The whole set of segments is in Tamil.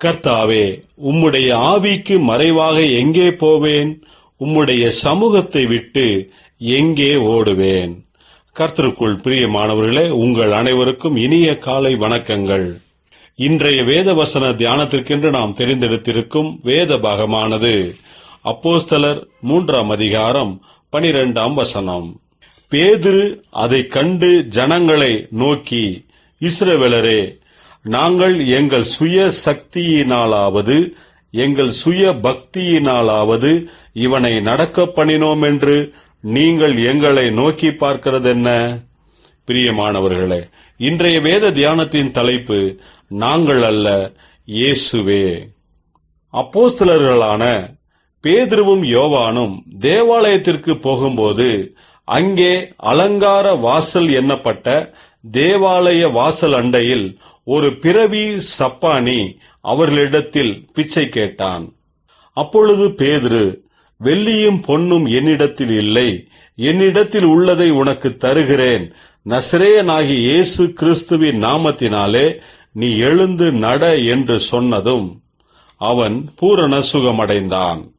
கர்த்தாவே உம்முடைய ஆவிக்கு மறைவாக எங்கே போவேன்? உம்முடைய சமூகத்தை விட்டு எங்கே ஓடுவேன்? கர்த்தருக்குள் பிரியமானவர்களே உங்கள் அனைவருக்கும் இனிய காலை வணக்கங்கள். இன்றைய வேத வசன தியானத்திற்கென்று நாம் தெரிந்தெடுத்திருக்கும் வேத பாகமானது அப்போஸ்தலர் மூன்றாம் அதிகாரம் பனிரெண்டாம் வசனம். பேதுரு அதை கண்டு ஜனங்களை நோக்கி இஸ்ரவேலரே நாங்கள் எங்கள் சுய சக்தியினாலாவது எங்கள் சுய பக்தியினாலாவது இவனை நடக்க பண்ணினோம் என்று நீங்கள் எங்களை நோக்கி பார்க்கிறதென்ன? பிரியமானவர்களே இன்றைய வேத தியானத்தின் தலைப்பு நாங்கள் அல்ல இயேசுவே. அப்போஸ்தலர்களான பேதுருவும் யோவானும் தேவாலயத்திற்கு போகும்போது அங்கே அலங்கார வாசல் எண்ணப்பட்ட தேவாலய வாசல் அண்டையில் ஒரு பிறவி சப்பானி அவர்களிடத்தில் பிச்சை கேட்டான். அப்பொழுது பேதுரு வெள்ளியும் பொன்னும் என்னிடத்தில் இல்லை. என்னிடத்தில் உள்ளதை உனக்கு தருகிறேன். நசிரேயனாகி இயேசு கிறிஸ்துவின் நாமத்தினாலே நீ எழுந்து நட என்று சொன்னதும் அவன் பூரண சுகமடைந்தான்.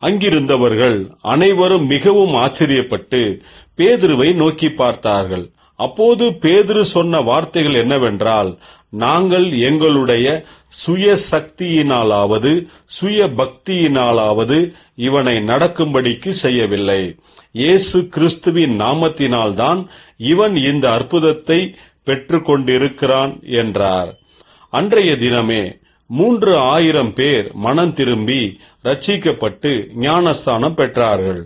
அங்கிருந்தவர்கள் அனைவரும் மிகவும் ஆச்சரியப்பட்டு பேதுருவை நோக்கி பார்த்தார்கள். அப்போது பேதுரு சொன்ன வார்த்தைகள் என்னவென்றால் நாங்கள் எங்களுடைய சுய சக்தியினாலாவது சுய பக்தியினாலாவது இவனை நடக்கும்படிக்கு செய்யவில்லை. இயேசு கிறிஸ்துவின் நாமத்தினால்தான் இவன் இந்த அற்புதத்தை பெற்றுக்கொண்டிருக்கிறான் என்றார். அன்றைய தினமே மூன்று ஆயிரம் பேர் மனம் திரும்பி ரட்சிக்கப்பட்டு ஞானஸ்தானம் பெற்றார்கள்.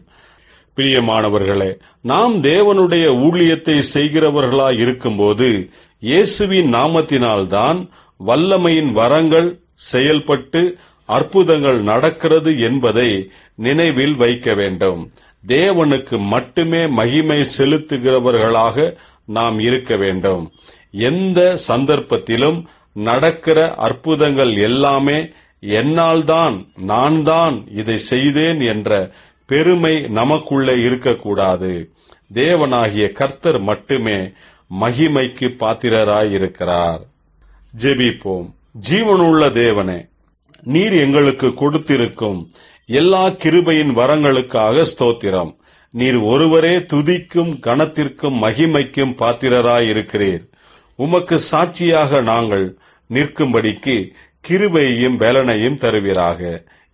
பிரியமானவர்களே நாம் தேவனுடைய ஊழியத்தை செய்கிறவர்களாய் இருக்கும்போது இயேசுவின் நாமத்தினால்தான் வல்லமையின் வரங்கள் செயல்பட்டு அற்புதங்கள் நடக்கிறது என்பதை நினைவில் வைக்க வேண்டும். தேவனுக்கு மட்டுமே மகிமை செலுத்துகிறவர்களாக நாம் இருக்க வேண்டும். எந்த சந்தர்ப்பத்திலும் நடக்கிற அற்புதங்கள் எல்லாமே என்னால்தான் நான் தான் இதை செய்தேன் என்ற பெருமை நமக்குள்ளே இருக்கக்கூடாது. தேவனாகிய கர்த்தர் மட்டுமே மகிமைக்கு பாத்திரராயிருக்கிறார். ஜெபிப்போம். ஜீவனுள்ள தேவனே நீர் எங்களுக்கு கொடுத்திருக்கும் எல்லா கிருபையின் வரங்களுக்காக ஸ்தோத்திரம். நீர் ஒருவரே துதிக்கும் கணத்திற்கும் மகிமைக்கும் பாத்திரராயிருக்கிறீர். உமக்கு சாட்சியாக நாங்கள் நிற்கும்படிக்கு கிருபையையும் பலனையும் தருவீராக.